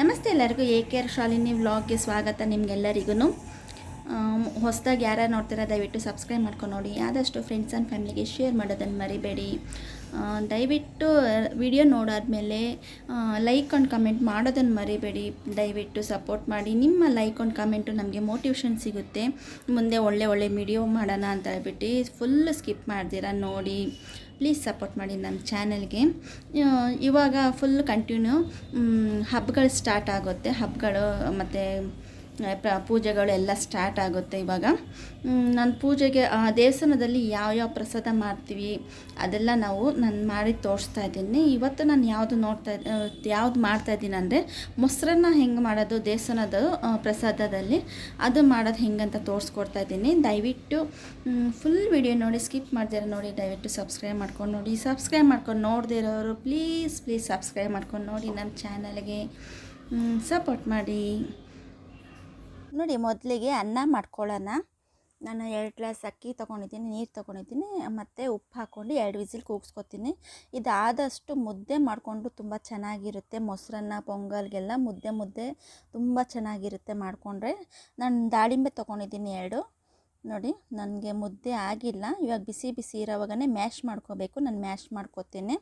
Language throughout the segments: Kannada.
ನಮಸ್ತೆ ಎಲ್ಲರಿಗೂ ಎ ಕೆ ಆರ್ ಶಾಲಿನಿ ವ್ಲಾಗ್ಗೆ ಸ್ವಾಗತ ನಿಮಗೆಲ್ಲರಿಗೂ ಹೊಸದಾಗಿ ಯಾರ್ಯಾರು ನೋಡ್ತೀರಾ, ದಯವಿಟ್ಟು ಸಬ್ಸ್ಕ್ರೈಬ್ ಮಾಡ್ಕೊಂಡು ನೋಡಿ. ಆದಷ್ಟು ಫ್ರೆಂಡ್ಸ್ ಆ್ಯಂಡ್ ಫ್ಯಾಮಿಲಿಗೆ ಶೇರ್ ಮಾಡೋದನ್ನು ಮರಿಬೇಡಿ. ದಯವಿಟ್ಟು ವಿಡಿಯೋ ನೋಡಾದಮೇಲೆ ಲೈಕ್ ಆ್ಯಂಡ್ ಕಮೆಂಟ್ ಮಾಡೋದನ್ನು ಮರಿಬೇಡಿ. ದಯವಿಟ್ಟು ಸಪೋರ್ಟ್ ಮಾಡಿ. ನಿಮ್ಮ ಲೈಕ್ ಆ್ಯಂಡ್ ಕಮೆಂಟು ನಮಗೆ ಮೋಟಿವೇಶನ್ ಸಿಗುತ್ತೆ. ಮುಂದೆ ಒಳ್ಳೆ ಒಳ್ಳೆ ವಿಡಿಯೋ ಮಾಡೋಣ ಅಂತ ಹೇಳ್ಬಿಟ್ಟು ಫುಲ್ ಸ್ಕಿಪ್ ಮಾಡ್ದಿರ ನೋಡಿ. ಪ್ಲೀಸ್ ಸಪೋರ್ಟ್ ಮಾಡಿ ನಮ್ಮ ಚಾನಲ್ಗೆ. ಇವಾಗ ಫುಲ್ ಕಂಟಿನ್ಯೂ ಹಬ್ಬಗಳು ಸ್ಟಾರ್ಟ್ ಆಗುತ್ತೆ. ಹಬ್ಬಗಳು ಮತ್ತು ಪೂಜೆಗಳು ಎಲ್ಲ ಸ್ಟಾರ್ಟ್ ಆಗುತ್ತೆ ಇವಾಗ. ನಾನು ಪೂಜೆಗೆ, ಆ, ದೇವಸ್ಥಾನದಲ್ಲಿ ಯಾವ್ಯಾವ ಪ್ರಸಾದ ಮಾಡ್ತೀವಿ ಅದೆಲ್ಲ ನಾವು ನಾನು ಮಾಡಿ ತೋರಿಸ್ತಾ ಇದ್ದೀನಿ. ಇವತ್ತು ನಾನು ಯಾವುದು ನೋಡ್ತಾ ಯಾವ್ದು ಮಾಡ್ತಾ ಇದ್ದೀನಿ ಅಂದರೆ ಮೊಸರನ್ನ ಹೆಂಗೆ ಮಾಡೋದು, ದೇವಸ್ಥಾನದ ಪ್ರಸಾದದಲ್ಲಿ ಅದು ಮಾಡೋದು ಹೆಂಗಂತ ತೋರಿಸ್ಕೊಡ್ತಾ ಇದ್ದೀನಿ. ದಯವಿಟ್ಟು ಫುಲ್ ವಿಡಿಯೋ ನೋಡಿ ಸ್ಕಿಪ್ ಮಾಡ್ದಿರ ನೋಡಿ, ದಯವಿಟ್ಟು ಸಬ್ಸ್ಕ್ರೈಬ್ ಮಾಡ್ಕೊಂಡು ನೋಡಿ. ಸಬ್ಸ್ಕ್ರೈಬ್ ಮಾಡ್ಕೊಂಡು ನೋಡದೇ ಇರೋರು ಪ್ಲೀಸ್ ಪ್ಲೀಸ್ ಸಬ್ಸ್ಕ್ರೈಬ್ ಮಾಡ್ಕೊಂಡು ನೋಡಿ ನಮ್ಮ ಚಾನಲ್ಗೆ ಸಪೋರ್ಟ್ ಮಾಡಿ. ನೋಡಿ ಮೊದಲಿಗೆ ಅನ್ನ ಮಾಡ್ಕೊಳ್ಳೋಣ. ನಾನು ಎರಡು ಗ್ಲಾಸ್ ಅಕ್ಕಿ ತೊಗೊಂಡಿದ್ದೀನಿ, ನೀರು ತೊಗೊಂಡಿದ್ದೀನಿ, ಮತ್ತು ಉಪ್ಪು ಹಾಕ್ಕೊಂಡು ಎರಡು ವಿಸಿಲ್ ಕೂಗಿಸ್ಕೊತೀನಿ. ಇದಾದಷ್ಟು ಮುದ್ದೆ ಮಾಡಿಕೊಂಡು ತುಂಬ ಚೆನ್ನಾಗಿರುತ್ತೆ. ಮೊಸರನ್ನ, ಪೊಂಗಲ್ಗೆಲ್ಲ ಮುದ್ದೆ ಮುದ್ದೆ ತುಂಬ ಚೆನ್ನಾಗಿರುತ್ತೆ ಮಾಡಿಕೊಂಡ್ರೆ. ನಾನು ದಾಳಿಂಬೆ ತೊಗೊಂಡಿದ್ದೀನಿ ಎರಡು. ನೋಡಿ, ನನಗೆ ಮುದ್ದೆ ಆಗಿಲ್ಲ. ಇವಾಗ ಬಿಸಿ ಬಿಸಿ ಇರೋವಾಗನೇ ಮ್ಯಾಶ್ ಮಾಡ್ಕೋಬೇಕು. ನಾನು ಮ್ಯಾಶ್ ಮಾಡ್ಕೊತೀನಿ.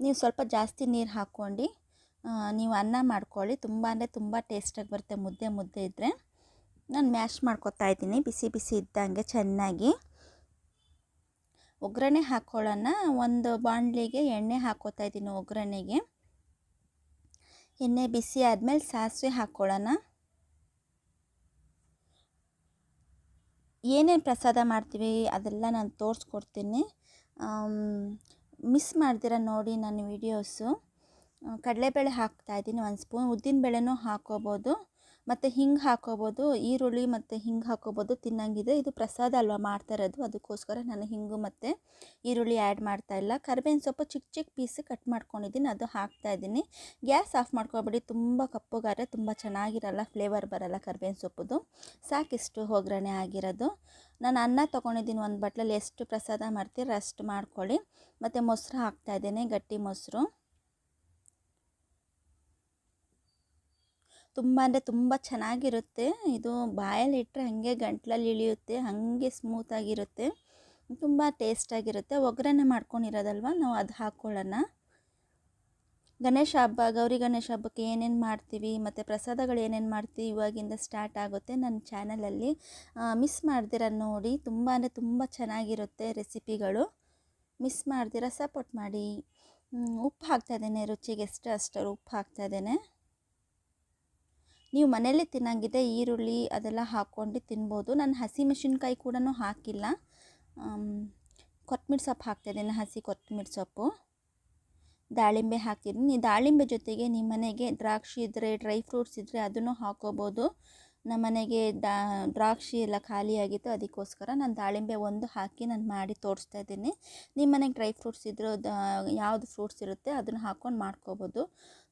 ನೀವು ಸ್ವಲ್ಪ ಜಾಸ್ತಿ ನೀರು ಹಾಕ್ಕೊಂಡು ನೀವು ಅನ್ನ ಮಾಡ್ಕೊಳ್ಳಿ. ತುಂಬ ಅಂದರೆ ತುಂಬ ಟೇಸ್ಟಾಗಿ ಬರುತ್ತೆ ಮುದ್ದೆ ಮುದ್ದೆ ಇದ್ದರೆ ನಾನು ಮ್ಯಾಶ್ ಮಾಡ್ಕೊತಾ ಇದ್ದೀನಿ, ಬಿಸಿ ಬಿಸಿ ಇದ್ದಂಗೆ ಚೆನ್ನಾಗಿ. ಒಗ್ಗರಣೆ ಹಾಕ್ಕೊಳ್ಳೋಣ ಒಂದು ಬಾಣಲಿಗೆ ಎಣ್ಣೆ ಹಾಕ್ಕೋತಾ ಇದ್ದೀನಿ ಒಗ್ಗರಣೆಗೆ. ಎಣ್ಣೆ ಬಿಸಿ ಆದಮೇಲೆ ಸಾಸಿವೆ ಹಾಕ್ಕೊಳ್ಳೋಣ ಏನೇನು ಪ್ರಸಾದ ಮಾಡ್ತೀವಿ ಅದೆಲ್ಲ ನಾನು ತೋರಿಸ್ಕೊಡ್ತೀನಿ. ಮಿಸ್ ಮಾಡ್ದಿರ ನೋಡಿ ನನ್ನ ವೀಡಿಯೋಸು. ಕಡಲೆಬೇಳೆ ಹಾಕ್ತಾಯಿದ್ದೀನಿ ಒಂದು ಸ್ಪೂನ್ ಉದ್ದಿನಬೇಳೆನೂ ಹಾಕ್ಕೋಬೋದು. ಮತ್ತು ಹಿಂಗೆ ಹಾಕೋಬೋದು, ಈರುಳ್ಳಿ ಮತ್ತು ಹಿಂಗೆ ಹಾಕೋಬೋದು, ತಿನ್ನಂಗಿದೆ. ಇದು ಪ್ರಸಾದ ಅಲ್ವಾ ಮಾಡ್ತಾ ಇರೋದು? ಅದಕ್ಕೋಸ್ಕರ ನಾನು ಹಿಂಗು ಮತ್ತು ಈರುಳ್ಳಿ ಆ್ಯಡ್ ಮಾಡ್ತಾ ಇಲ್ಲ. ಕರಿಬೇವಿನ ಸೊಪ್ಪು ಚಿಕ್ಕ ಚಿಕ್ಕ ಪೀಸ್ ಕಟ್ ಮಾಡ್ಕೊಂಡಿದ್ದೀನಿ. ಅದು ಹಾಕ್ತಾ ಇದ್ದೀನಿ. ಗ್ಯಾಸ್ ಆಫ್ ಮಾಡ್ಕೊಬೇಡಿ. ತುಂಬ ಕಪ್ಪುಗಾರೆ ತುಂಬ ಚೆನ್ನಾಗಿರಲ್ಲ ಫ್ಲೇವರ್ ಬರಲ್ಲ ಕರಿಬೇವಿನ ಸೊಪ್ಪುದು. ಸಾಕಿಷ್ಟು ಒಗ್ಗರಣೆ ಆಗಿರೋದು. ನಾನು ಅನ್ನ ತೊಗೊಂಡಿದ್ದೀನಿ ಒಂದು ಬಟ್ಲಲ್ಲಿ. ಎಷ್ಟು ಪ್ರಸಾದ ಮಾಡ್ತೀರ ಅಷ್ಟು ಮಾಡ್ಕೊಳ್ಳಿ. ಮತ್ತು ಮೊಸರು ಹಾಕ್ತಾ ಇದ್ದೀನಿ, ಗಟ್ಟಿ ಮೊಸರು. ತುಂಬ ಅಂದರೆ ತುಂಬ ಚೆನ್ನಾಗಿರುತ್ತೆ. ಇದು ಬಾಯಲ್ಲಿ ಇಟ್ಟರೆ ಹಾಗೆ ಗಂಟ್ಲಲ್ಲಿ ಇಳಿಯುತ್ತೆ, ಹಾಗೆ ಸ್ಮೂತಾಗಿರುತ್ತೆ ತುಂಬ ಟೇಸ್ಟಾಗಿರುತ್ತೆ ಒಗ್ಗರಣೆ ಮಾಡ್ಕೊಂಡಿರೋದಲ್ವ? ನಾವು ಅದು ಹಾಕ್ಕೊಳ್ಳೋಣ ಗಣೇಶ ಹಬ್ಬ, ಗೌರಿ ಗಣೇಶ ಹಬ್ಬಕ್ಕೆ ಏನೇನು ಮಾಡ್ತೀವಿ, ಮತ್ತು ಪ್ರಸಾದಗಳು ಏನೇನು ಮಾಡ್ತೀವಿ ಇವಾಗಿಂದ ಸ್ಟಾರ್ಟ್ ಆಗುತ್ತೆ ನನ್ನ ಚಾನಲಲ್ಲಿ ಮಿಸ್ ಮಾಡ್ದಿರ ನೋಡಿ. ತುಂಬ ಅಂದರೆ ತುಂಬ ಚೆನ್ನಾಗಿರುತ್ತೆ ರೆಸಿಪಿಗಳು ಮಿಸ್ ಮಾಡ್ದಿರ ಸಪೋರ್ಟ್ ಮಾಡಿ. ಉಪ್ಪು ಹಾಕ್ತಾಯಿದ್ದೇನೆ ರುಚಿಗೆ. ಎಷ್ಟು ಅಷ್ಟರು ಉಪ್ಪು ಹಾಕ್ತಾಯಿದ್ದೇನೆ ನೀವು ಮನೆಯಲ್ಲೇ ತಿನ್ನಂಗಿದೆ, ಈರುಳ್ಳಿ ಅದೆಲ್ಲ ಹಾಕ್ಕೊಂಡು ತಿನ್ಬೋದು. ನಾನು ಹಸಿ ಮೆಣಸಿನ್ಕಾಯಿ ಕೂಡ ಹಾಕಿಲ್ಲ. ಕೊತ್ತಂಬರಿ ಸೊಪ್ಪು ಹಾಕ್ತಾಯಿದ್ದೀನಿ ಹಸಿ ಕೊತ್ತಂಬರಿ ಸೊಪ್ಪು. ದಾಳಿಂಬೆ ಹಾಕಿದ್ದೀನಿ ದಾಳಿಂಬೆ ಜೊತೆಗೆ ನಿಮ್ಮ ಮನೆಗೆ ದ್ರಾಕ್ಷಿ ಇದ್ದರೆ ಡ್ರೈ ಫ್ರೂಟ್ಸ್ ಇದ್ದರೆ ಅದನ್ನು ಹಾಕೋಬೋದು. ನಮ್ಮ ಮನೆಗೆ ದ್ರಾಕ್ಷಿ ಎಲ್ಲ ಖಾಲಿಯಾಗಿತ್ತು, ಅದಕ್ಕೋಸ್ಕರ ನಾನು ದಾಳಿಂಬೆ ಒಂದು ಹಾಕಿ ನಾನು ಮಾಡಿ ತೋರಿಸ್ತಾ ಇದ್ದೀನಿ. ನಿಮ್ಮ ಮನೆಗೆ ಡ್ರೈ ಫ್ರೂಟ್ಸ್ ಇದ್ದರೂ ಯಾವುದು ಫ್ರೂಟ್ಸ್ ಇರುತ್ತೆ ಅದನ್ನು ಹಾಕ್ಕೊಂಡು ಮಾಡ್ಕೋಬೋದು.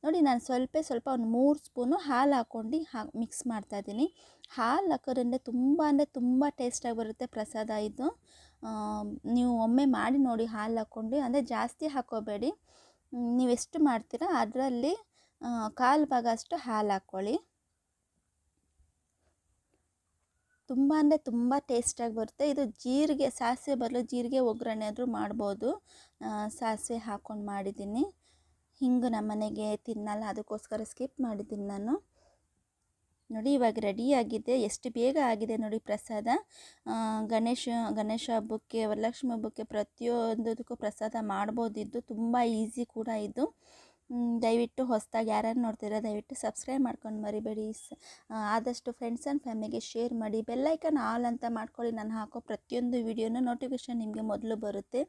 ನೋಡಿ ನಾನು ಸ್ವಲ್ಪ ಸ್ವಲ್ಪ ಒಂದು ಮೂರು ಸ್ಪೂನು ಹಾಲು ಹಾಕ್ಕೊಂಡು ಹಾ, ಮಿಕ್ಸ್ ಮಾಡ್ತಾ ಇದ್ದೀನಿ. ಹಾಲು ಹಾಕೋದ್ರಿಂದ ತುಂಬ ಅಂದರೆ ತುಂಬ ಟೇಸ್ಟಾಗಿ ಬರುತ್ತೆ ಪ್ರಸಾದ ಇದು. ನೀವು ಒಮ್ಮೆ ಮಾಡಿ ನೋಡಿ ಹಾಲು ಹಾಕ್ಕೊಂಡು ಅಂದರೆ ಜಾಸ್ತಿ ಹಾಕೋಬೇಡಿ. ನೀವೆಷ್ಟು ಮಾಡ್ತೀರಾ ಅದರಲ್ಲಿ ಕಾಲು ಭಾಗ ಅಷ್ಟು ಹಾಲು ಹಾಕ್ಕೊಳ್ಳಿ ತುಂಬ ಅಂದರೆ ತುಂಬ ಟೇಸ್ಟಾಗಿ ಬರುತ್ತೆ. ಇದು ಜೀರಿಗೆ, ಸಾಸಿವೆ ಬದಲು ಜೀರಿಗೆ ಒಗ್ಗರಣೆ ಆದರೂ ಮಾಡ್ಬೋದು. ಸಾಸಿವೆ ಹಾಕ್ಕೊಂಡು ಮಾಡಿದ್ದೀನಿ. ಹಿಂಗೆ ನಮ್ಮ ಮನೆಗೆ ತಿನ್ನಲ್ಲ, ಅದಕ್ಕೋಸ್ಕರ ಸ್ಕಿಪ್ ಮಾಡಿದ್ದೀನಿ ನಾನು. ನೋಡಿ, ಇವಾಗ ರೆಡಿ ಆಗಿದೆ. ಎಷ್ಟು ಬೇಗ ಆಗಿದೆ ನೋಡಿ ಪ್ರಸಾದ. ಗಣೇಶ ಗಣೇಶ ಹಬ್ಬಕ್ಕೆ, ವರಲಕ್ಷ್ಮಿ ಹಬ್ಬಕ್ಕೆ ಪ್ರತಿಯೊಂದಕ್ಕೂ ಪ್ರಸಾದ ಮಾಡ್ಬೋದಿದ್ದು ತುಂಬ ಈಸಿ ಕೂಡ ಇದು. ದಯವಿಟ್ಟು ಹೊಸದಾಗಿ ಯಾರ್ಯಾರು ನೋಡ್ತೀರಾ ದಯವಿಟ್ಟು ಸಬ್ಸ್ಕ್ರೈಬ್ ಮಾಡ್ಕೊಂಡು ಮರಿಬೇಡಿ. ಆದಷ್ಟು ಫ್ರೆಂಡ್ಸ್ ಆ್ಯಂಡ್ ಫ್ಯಾಮಿಲಿಗೆ ಶೇರ್ ಮಾಡಿ. ಬೆಲ್ಲೈಕನ್ ಆಲ್ ಅಂತ ಮಾಡ್ಕೊಳ್ಳಿ. ನಾನು ಹಾಕೋ ಪ್ರತಿಯೊಂದು ವಿಡಿಯೋನ ನೋಟಿಫಿಕೇಷನ್ ನಿಮಗೆ ಮೊದಲು ಬರುತ್ತೆ.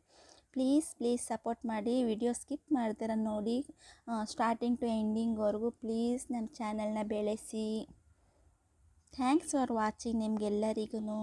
ಪ್ಲೀಸ್ ಪ್ಲೀಸ್ ಸಪೋರ್ಟ್ ಮಾಡಿ. ವಿಡಿಯೋ ಸ್ಕಿಪ್ ಮಾಡ್ತೀರ ನೋಡಿ. ಸ್ಟಾರ್ಟಿಂಗ್ ಟು ಎಂಡಿಂಗ್ವರೆಗೂ ಪ್ಲೀಸ್ ನಮ್ಮ ಚಾನಲ್ನ ಬೆಳೆಸಿ. ಥ್ಯಾಂಕ್ಸ್ ಫಾರ್ ವಾಚಿಂಗ್ ನಿಮಗೆಲ್ಲರಿಗೂ